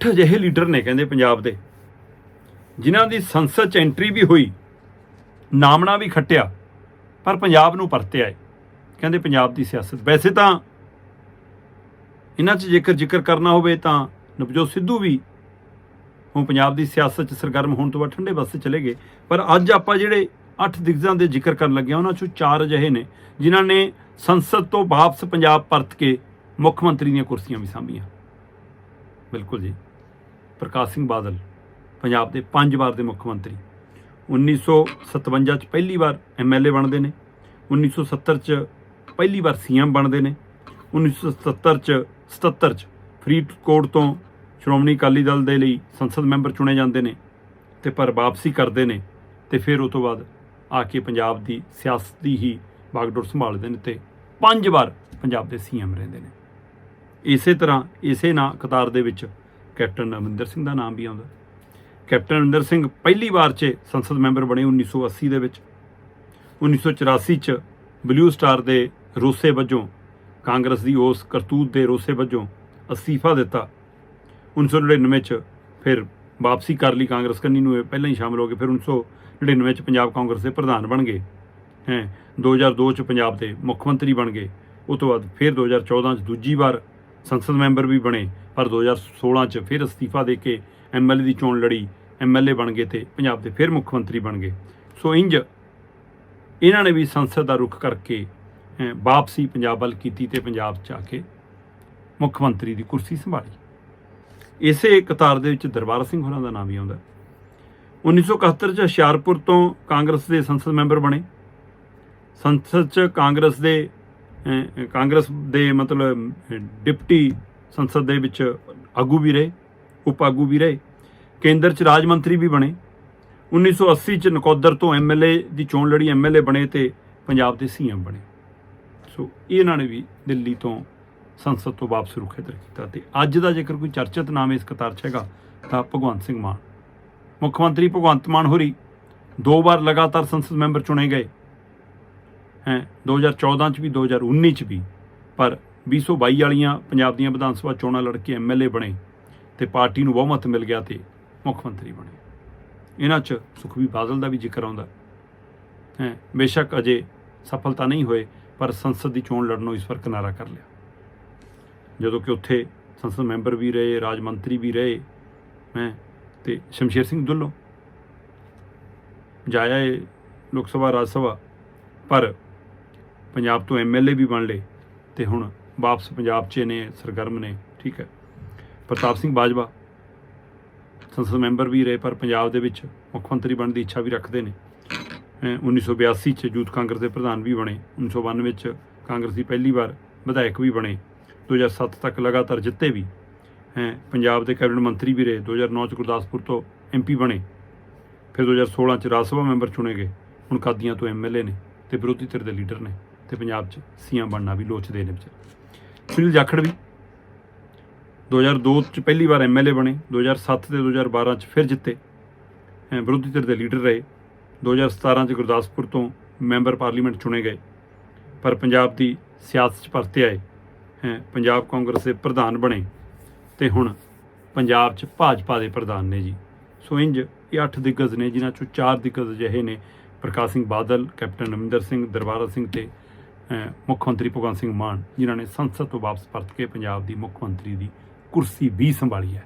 ਅੱਠ ਅਜਿਹੇ ਲੀਡਰ ਨੇ ਕਹਿੰਦੇ ਪੰਜਾਬ ਦੇ, ਜਿਨ੍ਹਾਂ ਦੀ ਸੰਸਦ ਚ ਐਂਟਰੀ ਵੀ ਹੋਈ, ਨਾਮਣਾ ਵੀ ਖੱਟਿਆ, ਪਰ ਪੰਜਾਬ ਨੂੰ ਪਰਤੇ ਆਏ ਕਹਿੰਦੇ ਪੰਜਾਬ ਦੀ ਸਿਆਸਤ। ਵੈਸੇ ਤਾਂ ਇਹਨਾਂ 'ਚ ਜੇਕਰ ਜ਼ਿਕਰ ਕਰਨਾ ਹੋਵੇ ਤਾਂ ਨਵਜੋਤ ਸਿੱਧੂ ਵੀ ਹੁਣ ਪੰਜਾਬ ਦੀ ਸਿਆਸਤ 'ਚ ਸਰਗਰਮ ਹੋਣ ਤੋਂ ਬਾਅਦ ਠੰਡੇ ਪਾਸੇ ਚਲੇ ਗਏ। ਪਰ ਅੱਜ ਆਪਾਂ ਜਿਹੜੇ ਅੱਠ ਦਿਗਜ਼ਾਂ ਦੇ ਜ਼ਿਕਰ ਕਰਨ ਲੱਗੇ ਉਹਨਾਂ 'ਚੋਂ ਚਾਰ ਅਜਿਹੇ ਨੇ, ਜਿਨ੍ਹਾਂ ਨੇ ਸੰਸਦ ਤੋਂ ਵਾਪਸ ਪੰਜਾਬ ਪਰਤ ਕੇ ਮੁੱਖ ਮੰਤਰੀ ਦੀਆਂ ਕੁਰਸੀਆਂ ਵੀ ਸਾਂਭੀਆਂ। ਬਿਲਕੁਲ ਜੀ। ਪ੍ਰਕਾਸ਼ ਸਿੰਘ ਬਾਦਲ, ਪੰਜਾਬ ਦੇ ਪੰਜ ਵਾਰ ਦੇ ਮੁੱਖ ਮੰਤਰੀ। 1957 ਚ ਪਹਿਲੀ ਵਾਰ ਐਮਐਲਏ ਬਣਦੇ ਨੇ। 1970 ਚ ਪਹਿਲੀ ਵਾਰ ਸੀਐਮ ਬਣਦੇ ਨੇ। 1977 ਚ 77 ਚ ਫਰੀਦਕੋਟ ਤੋਂ ਸ਼੍ਰੋਮਣੀ ਅਕਾਲੀ ਦਲ ਦੇ ਲਈ ਸੰਸਦ ਮੈਂਬਰ ਚੁਣੇ ਜਾਂਦੇ ਨੇ ਤੇ ਪਰ ਵਾਪਸੀ ਕਰਦੇ ਨੇ ਤੇ ਫਿਰ ਉਸ ਤੋਂ ਬਾਅਦ ਆ ਕੇ ਪੰਜਾਬ ਦੀ ਸਿਆਸਤ ਦੀ ਹੀ ਬਾਗਡੋਰ ਸੰਭਾਲਦੇ ਨੇ ਤੇ ਪੰਜ ਵਾਰ ਪੰਜਾਬ ਦੇ ਸੀਐਮ ਰਹਿੰਦੇ ਨੇ। ਇਸੇ ਤਰ੍ਹਾਂ ਇਸੇ ਨਾ ਕਤਾਰ ਦੇ ਵਿੱਚ ਕੈਪਟਨ ਅਮਰਿੰਦਰ ਸਿੰਘ ਦਾ ਨਾਮ ਵੀ ਆਉਂਦਾ। ਕੈਪਟਨ ਅਮਰਿੰਦਰ ਸਿੰਘ ਪਹਿਲੀ ਵਾਰ 'ਚ ਸੰਸਦ ਮੈਂਬਰ ਬਣੇ 1980 ਦੇ ਵਿੱਚ। 1984 'ਚ ਬਲੂ ਸਟਾਰ ਦੇ ਰੋਸੇ ਵਜੋਂ, ਕਾਂਗਰਸ ਦੀ ਉਸ ਕਰਤੂਤ ਦੇ ਰੋਸੇ ਵਜੋਂ ਅਸਤੀਫਾ ਦਿੱਤਾ। 1999 'ਚ ਫਿਰ ਵਾਪਸੀ ਕਰ ਲਈ ਕਾਂਗਰਸ ਕੰਨੀ ਨੂੰ, ਇਹ ਪਹਿਲਾਂ ਹੀ ਸ਼ਾਮਲ ਹੋ ਗਏ ਫਿਰ 1999 'ਚ ਪੰਜਾਬ ਕਾਂਗਰਸ ਦੇ ਪ੍ਰਧਾਨ ਬਣ ਗਏ। ਹੈ 2002 'ਚ ਪੰਜਾਬ ਦੇ ਮੁੱਖ ਮੰਤਰੀ ਬਣ ਗਏ। ਉਸ ਤੋਂ ਬਾਅਦ ਫਿਰ 2014 'ਚ ਦੂਜੀ ਵਾਰ ਸੰਸਦ ਮੈਂਬਰ ਵੀ ਬਣੇ, ਪਰ 2016 'ਚ ਫਿਰ ਅਸਤੀਫਾ ਦੇ ਕੇ ਐਮਐਲਏ ਦੀ ਚੋਣ ਲੜੀ ਐਮਐਲਏ ਬਣ ਗਏ ਤੇ ਪੰਜਾਬ ਦੇ ਫਿਰ ਮੁੱਖ ਮੰਤਰੀ ਬਣ ਗਏ। ਸੋ ਇੰਜ ਇਹਨਾਂ ਨੇ ਵੀ ਸੰਸਦ ਦਾ ਰੁਖ ਕਰਕੇ ਵਾਪਸੀ ਪੰਜਾਬ ਵੱਲ ਕੀਤੀ ਤੇ ਪੰਜਾਬ 'ਚ ਆ ਕੇ ਮੁੱਖ ਮੰਤਰੀ ਦੀ ਕੁਰਸੀ ਸੰਭਾਲੀ। ਇਸੇ ਕਤਾਰ ਦੇ ਵਿੱਚ ਦਰਬਾਰ ਸਿੰਘ ਹੋਰਾਂ ਦਾ ਨਾਮ ਵੀ ਆਉਂਦਾ। 1971 ਚ ਹੁਸ਼ਿਆਰਪੁਰ ਤੋਂ ਕਾਂਗਰਸ ਦੇ ਸੰਸਦ ਮੈਂਬਰ ਬਣੇ। ਸੰਸਦ ਚ ਕਾਂਗਰਸ ਦੇ ਕਾਂਗਰਸ ਦੇ ਮਤਲਬ ਡਿਪਟੀ ਸੰਸਦ ਦੇ ਵਿੱਚ ਆਗੂ ਵੀ ਰਹੇ, ਉਪ ਆਗੂ ਵੀ ਰਹੇ, ਕੇਂਦਰ ਚ ਰਾਜ ਮੰਤਰੀ ਵੀ ਬਣੇ। 1980 ਚ ਨਕੋਦਰ ਤੋਂ ਐਮਐਲਏ ਦੀ ਚੋਣ ਲੜੀ ਐਮਐਲਏ ਬਣੇ ਤੇ ਪੰਜਾਬ ਦੇ ਸੀਐਮ ਬਣੇ। ਸੋ ਇਹਨਾਂ ਨੇ ਵੀ ਦਿੱਲੀ ਤੋਂ ਸੰਸਦ ਤੋਂ ਵਾਪਸ ਰੁਖੇਦਰ ਕੀਤਾ ਤੇ ਅੱਜ ਦਾ ਜੇਕਰ ਕੋਈ ਚਰਚਿਤ ਨਾਮ ਇਸ ਕਤਾਰ 'ਚ ਹੈਗਾ, ਤਾਂ ਭਗਵੰਤ ਸਿੰਘ ਮਾਨ। ਮੁੱਖ ਮੰਤਰੀ ਭਗਵੰਤ ਮਾਨ ਹੋਰੀ ਦੋ ਵਾਰ ਲਗਾਤਾਰ ਸੰਸਦ ਮੈਂਬਰ ਚੁਣੇ ਗਏ। 2014 ਚ ਵੀ 2019 ਚ ਵੀ, ਪਰ 2022 ਵਾਲੀਆਂ ਪੰਜਾਬ ਦੀਆਂ ਵਿਧਾਨ ਸਭਾ ਚੋਣਾਂ ਲੜ ਕੇ ਐਮਐਲਏ ਬਣੇ ਤੇ ਪਾਰਟੀ ਨੂੰ ਬਹੁਮਤ ਮਿਲ ਗਿਆ ਤੇ ਮੁੱਖ ਮੰਤਰੀ ਬਣੇ। ਇਹਨਾਂ 'ਚ ਸੁਖਬੀਰ ਬਾਦਲ ਦਾ ਵੀ ਜ਼ਿਕਰ ਆਉਂਦਾ। ਹੈ, ਬੇਸ਼ੱਕ ਅਜੇ ਸਫਲਤਾ ਨਹੀਂ ਹੋਏ, ਪਰ ਸੰਸਦ ਦੀ ਚੋਣ ਲੜਨੋਂ ਇਸ ਵਾਰ ਕਿਨਾਰਾ ਕਰ ਲਿਆ। ਜਦੋਂ ਕਿ ਉੱਥੇ ਸੰਸਦ ਮੈਂਬਰ ਵੀ ਰਹੇ, ਰਾਜ ਮੰਤਰੀ ਵੀ ਰਹੇ, ਹੈ, ਤੇ ਸ਼ਮਸ਼ੇਰ ਸਿੰਘ ਦੁੱਲੋ ਜਾਇਆ ਇਹ ਲੋਕ ਸਭਾ, ਰਾਜ ਸਭਾ, ਪਰ ਪੰਜਾਬ ਤੋਂ ਐਮਐਲਏ ਵੀ ਬਣ ਲਏ ਤੇ ਹੁਣ ਵਾਪਸ ਪੰਜਾਬ 'ਚ ਨੇ ਸਰਗਰਮ ਨੇ, ਠੀਕ ਹੈ। ਪ੍ਰਤਾਪ ਸਿੰਘ ਬਾਜਵਾ ਸੰਸਦ ਮੈਂਬਰ ਵੀ ਰਹੇ, ਪਰ ਪੰਜਾਬ ਦੇ ਵਿੱਚ ਮੁੱਖ ਮੰਤਰੀ ਬਣਨ ਦੀ ਇੱਛਾ ਵੀ ਰੱਖਦੇ ਨੇ। ਅਹ 1982 ਚ ਯੂਥ ਕਾਂਗਰਸ ਦੇ ਪ੍ਰਧਾਨ ਵੀ ਬਣੇ 1992 ਚ ਕਾਂਗਰਸ ਦੀ ਪਹਿਲੀ ਵਾਰ ਵਿਧਾਇਕ ਵੀ ਬਣੇ 2007 ਤੱਕ ਲਗਾਤਾਰ ਜਿੱਤੇ ਵੀ। ਹੈ ਪੰਜਾਬ ਦੇ ਕੈਬਨਿਟ ਮੰਤਰੀ ਵੀ ਰਹੇ 2009 ਚ ਗੁਰਦਾਸਪੁਰ ਤੋਂ ਐਮਪੀ ਬਣੇ, ਫਿਰ 2016 ਚ ਰਾਜ ਸਭਾ ਮੈਂਬਰ ਚੁਣੇ ਗਏ, ਹੁਣ ਕਾਦੀਆਂ ਤੋਂ ਐਮਐਲਏ ਨੇ ਤੇ ਵਿਰੋਧੀ ਧਿਰ ਦੇ ਲੀਡਰ ਨੇ। ਤੇ ਪੰਜਾਬ 'ਚ ਸੀਐਮ ਬਣਨਾ ਵੀ ਲੋਚਦੇ ਨੇ ਵਿਚਾਰੇ। ਸੁਨੀਲ ਜਾਖੜ ਵੀ। 2002 ਚ ਪਹਿਲੀ ਵਾਰ ਐਮਐਲਏ ਬਣੇ 2007 ਤੇ 2012 ਚ ਫਿਰ ਜਿੱਤੇ। ਅਹ ਵਿਰੋਧੀ ਧਿਰ ਦੇ ਲੀਡਰ ਰਹੇ। 2017 ਚ ਗੁਰਦਾਸਪੁਰ ਤੋਂ ਮੈਂਬਰ ਪਾਰਲੀਮੈਂਟ ਚੁਣੇ ਗਏ। ਪਰ ਪੰਜਾਬ ਦੀ ਸਿਆਸਤ 'ਚ ਪਰਤੇ ਆਏ। ਹੈ ਪੰਜਾਬ ਕਾਂਗਰਸ ਦੇ ਪ੍ਰਧਾਨ ਬਣੇ ਤੇ ਹੁਣ ਪੰਜਾਬ 'ਚ ਭਾਜਪਾ ਦੇ ਪ੍ਰਧਾਨ ਨੇ ਜੀ। ਸੋ ਇੰਜ ਇਹ ਅੱਠ ਦਿੱਗਜ ਨੇ, ਜਿਨ੍ਹਾਂ 'ਚੋਂ ਚਾਰ ਦਿੱਗਜ ਅਜਿਹੇ ਨੇ। ਪ੍ਰਕਾਸ਼ ਸਿੰਘ ਬਾਦਲ, ਕੈਪਟਨ ਅਮਰਿੰਦਰ ਸਿੰਘ, ਦਰਬਾਰਾ ਸਿੰਘ ਤੇ ਮੁੱਖ ਮੰਤਰੀ ਭਗਵੰਤ ਸਿੰਘ ਮਾਨ, ਜਿਨ੍ਹਾਂ ਨੇ ਸੰਸਦ ਤੋਂ ਵਾਪਸ ਪਰਤ ਕੇ ਪੰਜਾਬ ਦੀ ਮੁੱਖ ਮੰਤਰੀ ਦੀ ਕੁਰਸੀ ਵੀ ਸੰਭਾਲੀ ਹੈ।